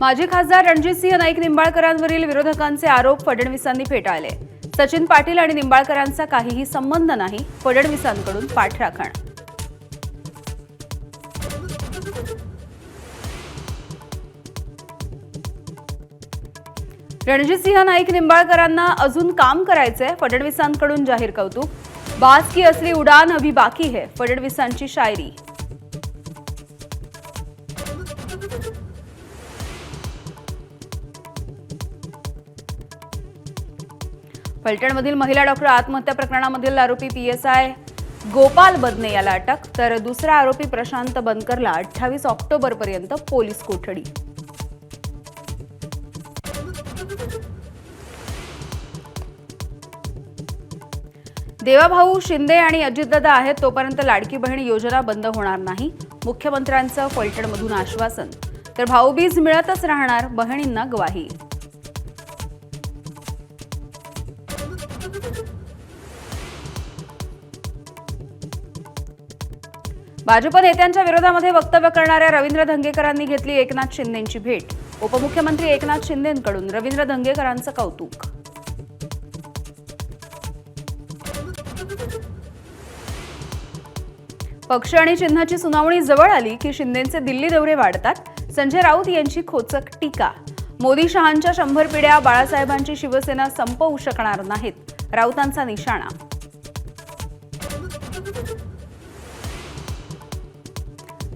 माजी खासदार रणजितसिंह नाईक निंबाळकरांवरील विरोधकांचे आरोप फडणवीसांनी फेटाळले. सचिन पाटील आणि निंबाळकरांचा काहीही संबंध नाही फडणवीसांकडून पाठराखण. रणजितसिंह नाईक निंबाळकरांना अजून काम करायचंय फडणवीसांकडून जाहीर कौतुक. बास की असली उडान अभी बाकी है फडणवीसांची शायरी. फलटणमधील महिला डॉक्टर आत्महत्या प्रकरणामधील आरोपी P S I Gopal Badane याला अटक तर दुसरा आरोपी प्रशांत बनकरला अठ्ठावीस ऑक्टोबरपर्यंत पोलीस कोठडी. देवाभाऊ शिंदे आणि अजितदादा आहेत तोपर्यंत लाडकी बहीण योजना बंद होणार नाही. मुख्यमंत्र्यांचं फलटणमधून आश्वासन तर भाऊबीज मिळतच राहणार बहिणींना ग्वाही. भाजप नेत्यांच्या विरोधामध्ये वक्तव्य करणाऱ्या रवींद्र धंगेकरांनी घेतली एकनाथ शिंदेंची भेट. उपमुख्यमंत्री एकनाथ शिंदेंकडून रवींद्र धंगेकरांचं कौतुक. पक्ष आणि चिन्हाची सुनावणी जवळ आली की शिंदेचे दिल्ली दौरे वाढतात. संजय राऊत यांची खोचक टीका. मोदी शहांच्या शंभर पिढ्या बाळासाहेबांची शिवसेना संपवू शकणार नाहीत. राऊतांचा निशाणा.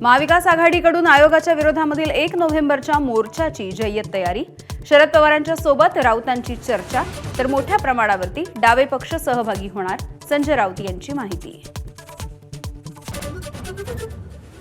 महाविकास आघाडीकडून आयोगाच्या विरोधामधील एक नोव्हेंबरच्या मोर्चाची जय्यत तयारी. शरद पवारांच्या सोबत राऊतांची चर्चा. तर मोठ्या प्रमाणावरती डावे पक्ष सहभागी होणार संजय राऊत यांची माहिती.